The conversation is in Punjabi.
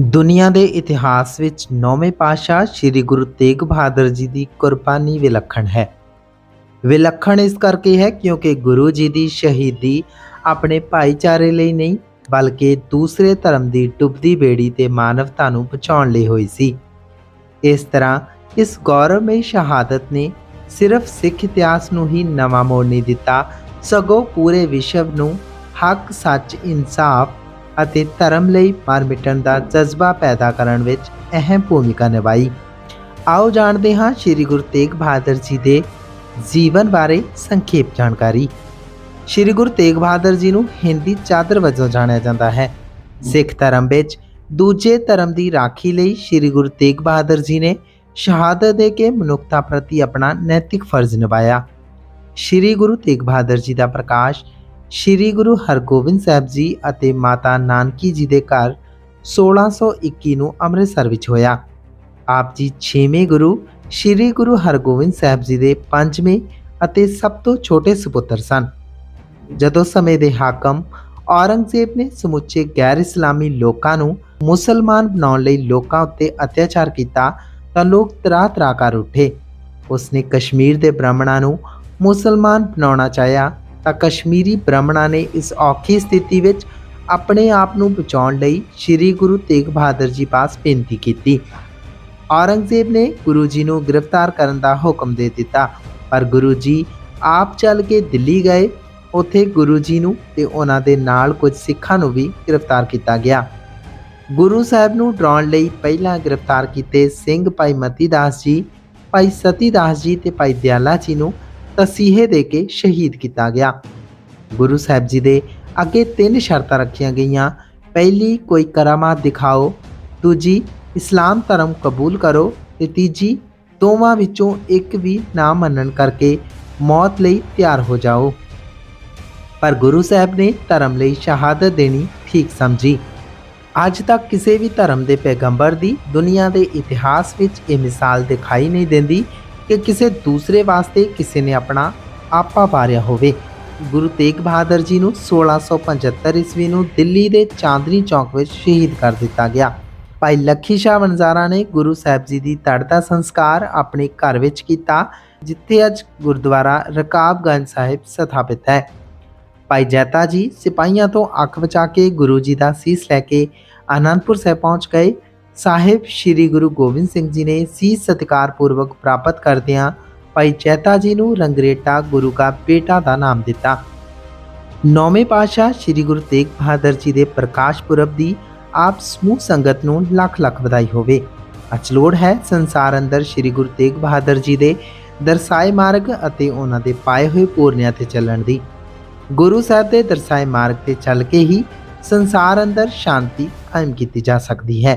ਦੁਨੀਆ ਦੇ ਇਤਿਹਾਸ ਵਿੱਚ ਨੌਵੇਂ ਪਾਤਸ਼ਾਹ ਸ੍ਰੀ ਗੁਰੂ ਤੇਗ ਬਹਾਦਰ ਜੀ ਦੀ ਕੁਰਬਾਨੀ ਵਿਲੱਖਣ ਹੈ। ਵਿਲੱਖਣ ਇਸ ਕਰਕੇ ਹੈ ਕਿਉਂਕਿ ਗੁਰੂ ਜੀ ਦੀ ਸ਼ਹੀਦੀ ਆਪਣੇ ਭਾਈਚਾਰੇ ਲਈ ਨਹੀਂ, ਬਲਕਿ ਦੂਸਰੇ ਧਰਮ ਦੀ ਡੁੱਬਦੀ ਬੇੜੀ ਤੇ ਮਾਨਵਤਾ ਨੂੰ ਬਚਾਉਣ ਲਈ ਹੋਈ ਸੀ। ਇਸ ਤਰ੍ਹਾਂ ਇਸ ਗੌਰਵਮਈ ਸ਼ਹਾਦਤ ਨੇ ਸਿਰਫ ਸਿੱਖ ਇਤਿਹਾਸ ਨੂੰ ਹੀ ਨਵਾਂ ਮੋੜ ਨਹੀਂ ਦਿੱਤਾ, ਸਗੋਂ ਪੂਰੇ ਵਿਸ਼ਵ ਨੂੰ ਹੱਕ ਸੱਚ ਇਨਸਾਫ ਅਤੇ ਧਰਮ ਲਈ ਮਰ ਮਿਟਣ ਦਾ ਜਜ਼ਬਾ ਪੈਦਾ ਕਰਨ ਵਿੱਚ ਅਹਿਮ ਭੂਮਿਕਾ ਨਿਭਾਈ। ਆਓ ਜਾਣਦੇ ਹਾਂ ਸ੍ਰੀ ਗੁਰੂ ਤੇਗ ਬਹਾਦਰ ਜੀ ਦੇ ਜੀਵਨ ਬਾਰੇ ਸੰਖੇਪ ਜਾਣਕਾਰੀ। ਸ੍ਰੀ ਗੁਰੂ ਤੇਗ ਬਹਾਦਰ ਜੀ ਨੂੰ ਹਿੰਦੀ ਚਾਦਰ ਵਜੋਂ ਜਾਣਿਆ ਜਾਂਦਾ ਹੈ। ਸਿੱਖ ਧਰਮ ਵਿੱਚ ਦੂਜੇ ਧਰਮ ਦੀ ਰਾਖੀ ਲਈ ਸ੍ਰੀ ਗੁਰੂ ਤੇਗ ਬਹਾਦਰ ਜੀ ਨੇ ਸ਼ਹਾਦਤ ਦੇ ਕੇ ਮਨੁੱਖਤਾ ਪ੍ਰਤੀ ਆਪਣਾ ਨੈਤਿਕ ਫਰਜ਼ ਨਿਭਾਇਆ। ਸ੍ਰੀ ਗੁਰੂ ਤੇਗ ਬਹਾਦਰ ਜੀ ਦਾ ਪ੍ਰਕਾਸ਼ ਸ੍ਰੀ ਗੁਰੂ ਹਰਗੋਬਿੰਦ ਸਾਹਿਬ ਜੀ ਅਤੇ ਮਾਤਾ ਨਾਨਕੀ ਜੀ ਦੇ ਘਰ 1621 ਨੂੰ ਅੰਮ੍ਰਿਤਸਰ ਵਿੱਚ ਹੋਇਆ। ਆਪ ਜੀ 6ਵੇਂ ਗੁਰੂ ਸ੍ਰੀ ਗੁਰੂ ਹਰਗੋਬਿੰਦ ਸਾਹਿਬ ਜੀ ਦੇ 5ਵੇਂ ਅਤੇ ਸਭ ਤੋਂ ਛੋਟੇ ਸੁਪੁੱਤਰ ਸਨ। ਜਦੋਂ ਸਮੇਂ ਦੇ ਹਾਕਮ ਔਰੰਗਜ਼ੇਬ ਨੇ ਸਮੁੱਚੇ ਗੈਰ ਇਸਲਾਮੀ ਲੋਕਾਂ ਨੂੰ ਮੁਸਲਮਾਨ ਬਣਾਉਣ ਲਈ ਲੋਕਾਂ ਉੱਤੇ ਅਤਿਆਚਾਰ ਕੀਤਾ ਤਾਂ ਲੋਕ ਤਰਾਹ-ਤਰਾਹ ਕਰ ਉੱਠੇ। ਉਸਨੇ ਕਸ਼ਮੀਰ ਦੇ ਬ੍ਰਾਹਮਣਾਂ ਨੂੰ ਮੁਸਲਮਾਨ ਬਣਾਉਣਾ ਚਾਹਿਆ ਤਾਂ ਕਸ਼ਮੀਰੀ ਬ੍ਰਾਹਮਣਾਂ ਨੇ ਇਸ ਔਖੀ ਸਥਿਤੀ ਵਿੱਚ ਆਪਣੇ ਆਪ ਨੂੰ ਬਚਾਉਣ ਲਈ ਸ੍ਰੀ ਗੁਰੂ ਤੇਗ ਬਹਾਦਰ ਜੀ ਪਾਸ ਬੇਨਤੀ ਕੀਤੀ। ਔਰੰਗਜ਼ੇਬ ਨੇ ਗੁਰੂ ਜੀ ਨੂੰ ਗ੍ਰਿਫਤਾਰ ਕਰਨ ਦਾ ਹੁਕਮ ਦੇ ਦਿੱਤਾ, ਪਰ ਗੁਰੂ ਜੀ ਆਪ ਚੱਲ ਕੇ ਦਿੱਲੀ ਗਏ। ਉੱਥੇ ਗੁਰੂ ਜੀ ਨੂੰ ਤੇ ਉਹਨਾਂ ਦੇ ਨਾਲ ਕੁਝ ਸਿੱਖਾਂ ਨੂੰ ਵੀ ਗ੍ਰਿਫਤਾਰ ਕੀਤਾ ਗਿਆ। ਗੁਰੂ ਸਾਹਿਬ ਨੂੰ ਡਰਾਉਣ ਲਈ ਪਹਿਲਾਂ ਗ੍ਰਿਫਤਾਰ ਕੀਤੇ ਸਿੰਘ ਭਾਈ ਮਤੀ ਦਾਸ ਜੀ, ਭਾਈ ਸਤੀ ਦਾਸ ਜੀ ਤੇ ਭਾਈ ਦਿਆਲਾ ਜੀ ਨੂੰ ਤਸੀਹੇ ਦੇ ਕੇ ਸ਼ਹੀਦ ਕੀਤਾ ਗਿਆ। ਗੁਰੂ ਸਾਹਿਬ ਜੀ ਦੇ ਅੱਗੇ ਤਿੰਨ ਸ਼ਰਤਾਂ ਰੱਖੀਆਂ ਗਈਆਂ। ਪਹਿਲੀ, ਕੋਈ ਕਰਾਮਾਤ ਦਿਖਾਓ। ਦੂਜੀ, ਇਸਲਾਮ ਧਰਮ ਕਬੂਲ ਕਰੋ। ਤੇ ਤੀਜੀ, ਦੋਵਾਂ ਵਿੱਚੋਂ ਇੱਕ ਵੀ ਨਾ ਮੰਨਣ ਕਰਕੇ ਮੌਤ ਲਈ ਤਿਆਰ ਹੋ ਜਾਓ। ਪਰ ਗੁਰੂ ਸਾਹਿਬ ਨੇ ਧਰਮ ਲਈ ਸ਼ਹਾਦਤ ਦੇਣੀ ਠੀਕ ਸਮਝੀ। ਅੱਜ ਤੱਕ ਕਿਸੇ ਵੀ ਧਰਮ ਦੇ ਪੈਗੰਬਰ ਦੀ ਦੁਨੀਆ ਦੇ ਇਤਿਹਾਸ ਵਿੱਚ ਇਹ ਮਿਸਾਲ ਦਿਖਾਈ ਨਹੀਂ ਦਿੰਦੀ ਕਿ ਕਿਸੇ ਦੂਸਰੇ ਵਾਸਤੇ ਕਿਸੇ ਨੇ ਆਪਣਾ ਆਪਾ ਵਾਰਿਆ ਹੋਵੇ। ਗੁਰੂ ਤੇਗ ਬਹਾਦਰ ਜੀ ਨੂੰ 1675 ਈਸਵੀ ਨੂੰ ਦਿੱਲੀ ਦੇ ਚਾਂਦਨੀ ਚੌਕ ਵਿੱਚ ਸ਼ਹੀਦ ਕਰ ਦਿੱਤਾ ਗਿਆ। ਭਾਈ ਲੱਖੀ ਸ਼ਾਹ ਵਣਜ਼ਾਰਾ ਨੇ ਗੁਰੂ ਸਾਹਿਬ ਜੀ ਦੀ ਤੜ ਦਾ ਸੰਸਕਾਰ ਆਪਣੇ ਘਰ ਵਿੱਚ ਕੀਤਾ, ਜਿੱਥੇ ਅੱਜ ਗੁਰਦੁਆਰਾ ਰਕਾਬਗੰਜ ਸਾਹਿਬ ਸਥਾਪਿਤ ਹੈ। ਭਾਈ ਜੈਤਾ ਜੀ ਸਿਪਾਹੀਆਂ ਤੋਂ ਅੱਖ ਬਚਾ ਕੇ ਗੁਰੂ ਜੀ ਦਾ ਸੀਸ ਲੈ ਕੇ ਆਨੰਦਪੁਰ ਸਾਹਿਬ ਪਹੁੰਚ ਗਏ। ਸਾਹਿਬ ਸ੍ਰੀ ਗੁਰੂ ਗੋਬਿੰਦ ਸਿੰਘ ਜੀ ਨੇ ਸੀ ਸਤਿਕਾਰ ਪੂਰਵਕ ਪ੍ਰਾਪਤ ਕਰਦਿਆਂ ਭਾਈ ਚੈਤਾ ਜੀ ਨੂੰ ਰੰਗਰੇਟਾ ਗੁਰੂ ਦਾ ਬੇਟਾ ਦਾ ਨਾਮ ਦਿੱਤਾ। ਨੌਵੇਂ ਪਾਤਸ਼ਾਹ ਸ੍ਰੀ ਗੁਰੂ ਤੇਗ ਬਹਾਦਰ ਜੀ ਦੇ ਪ੍ਰਕਾਸ਼ ਪੁਰਬ ਦੀ ਆਪ ਸਮੂਹ ਸੰਗਤ ਨੂੰ ਲੱਖ ਲੱਖ ਵਧਾਈ ਹੋਵੇ। ਅਚਲੋੜ ਹੈ ਸੰਸਾਰ ਅੰਦਰ ਸ੍ਰੀ ਗੁਰੂ ਤੇਗ ਬਹਾਦਰ ਜੀ ਦੇ ਦਰਸਾਏ ਮਾਰਗ ਅਤੇ ਉਹਨਾਂ ਦੇ ਪਾਏ ਹੋਏ ਪੂਰਨਿਆਂ ਤੇ ਚੱਲਣ ਦੀ। ਗੁਰੂ ਸਾਹਿਬ ਦੇ ਦਰਸਾਏ ਮਾਰਗ ਤੇ ਚੱਲ ਕੇ ਹੀ ਸੰਸਾਰ ਅੰਦਰ ਸ਼ਾਂਤੀ ਕਾਇਮ ਕੀਤੀ ਜਾ ਸਕਦੀ ਹੈ।